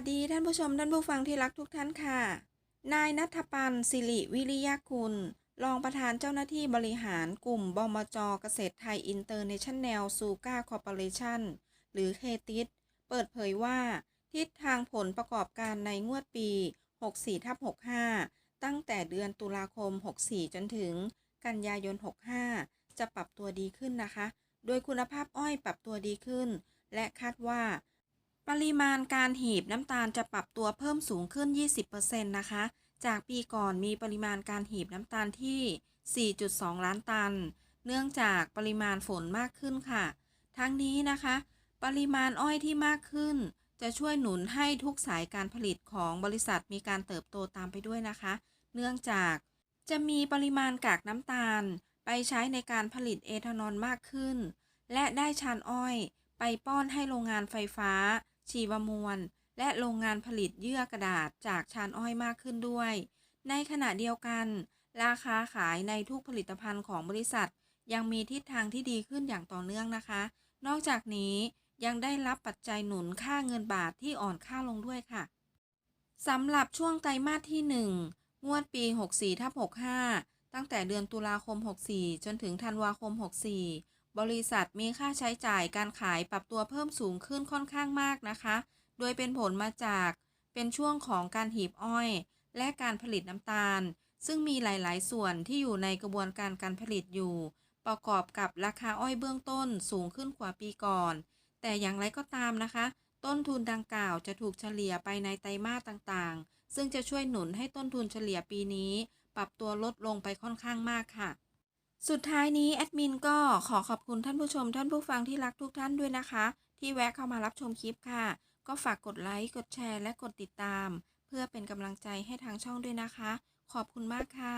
วัสดีท่านผู้ชมท่านผู้ฟังที่รักทุกท่านค่ะ นายนัทปันสิริวิริยคุณ รองประธานเจ้าหน้าที่บริหารกลุ่มบมจเกษตรไทยอินเตอร์เนชั่นแนลซูก้าคอร์ปอเรชั่นหรือเคติสเปิดเผยว่า ทิศทางผลประกอบการในงวดปี 64ทับ65 ตั้งแต่เดือนตุลาคม 64 จนถึง กันยายน 65 จะปรับตัวดีขึ้นนะคะ โดยคุณภาพอ้อยปรับตัวดีขึ้น และคาดว่า ปริมาณการหีบน้ำตาลจะปรับตัวเพิ่มสูงขึ้น 20%นะคะ จากปีก่อนมีปริมาณการหีบน้ำตาลที่ 4.2 ล้านตัน เนื่องจากปริมาณฝนมากขึ้นค่ะ ทั้งนี้นะคะ ปริมาณอ้อยที่มากขึ้น จะช่วยหนุนให้ทุกสายการผลิตของบริษัทมีการเติบโตตามไปด้วยนะคะ เนื่องจากจะมีปริมาณกากน้ำตาล ไปใช้ในการผลิตเอทานอลมากขึ้น และได้ชานอ้อยไปป้อนให้โรงงานไฟฟ้า ชีวมวล และโรงงานผลิตเยื่อกระดาษจากชานอ้อยมากขึ้นด้วย ในขณะเดียวกัน ราคาขายในทุกผลิตภัณฑ์ของบริษัท ยังมีทิศทางที่ดีขึ้นอย่างต่อเนื่องนะคะ นอกจากนี้ยังได้รับปัจจัยหนุนค่าเงินบาทที่อ่อนค่าลงด้วยค่ะสำหรับช่วงไตรมาสที่ 1 งวดปี 64ทับ65 ตั้งแต่เดือนตุลาคม 64 จนถึงธันวาคม 64 บริษัทมีค่าใช้จ่ายการขายปรับตัวเพิ่มสูงขึ้นค่อนข้างมากนะคะ โดยเป็นผลมาจากเป็นช่วงของการหีบอ้อย และการผลิตน้ำตาล ซึ่งมีหลายๆ ส่วนที่อยู่ในกระบวนการการผลิตอยู่ ประกอบกับราคาอ้อยเบื้องต้นสูงขึ้นกว่าปีก่อน แต่อย่างไรก็ตามนะคะ ต้นทุนดังกล่าวจะถูกเฉลี่ยไปในไตรมาสต่างๆ ซึ่งจะช่วยหนุนให้ต้นทุนเฉลี่ยปีนี้ ปรับตัวลดลงไปค่อนข้างมากค่ะ สุดท้ายนี้แอดมินก็ขอขอบคุณท่านผู้ชมท่านผู้ฟังที่รักทุกท่านด้วยนะคะ ที่แวะเข้ามารับชมคลิปค่ะ ก็ฝากกดไลค์กดแชร์และกดติดตาม เพื่อเป็นกำลังใจให้ทางช่องด้วยนะคะ ขอบคุณมากค่ะ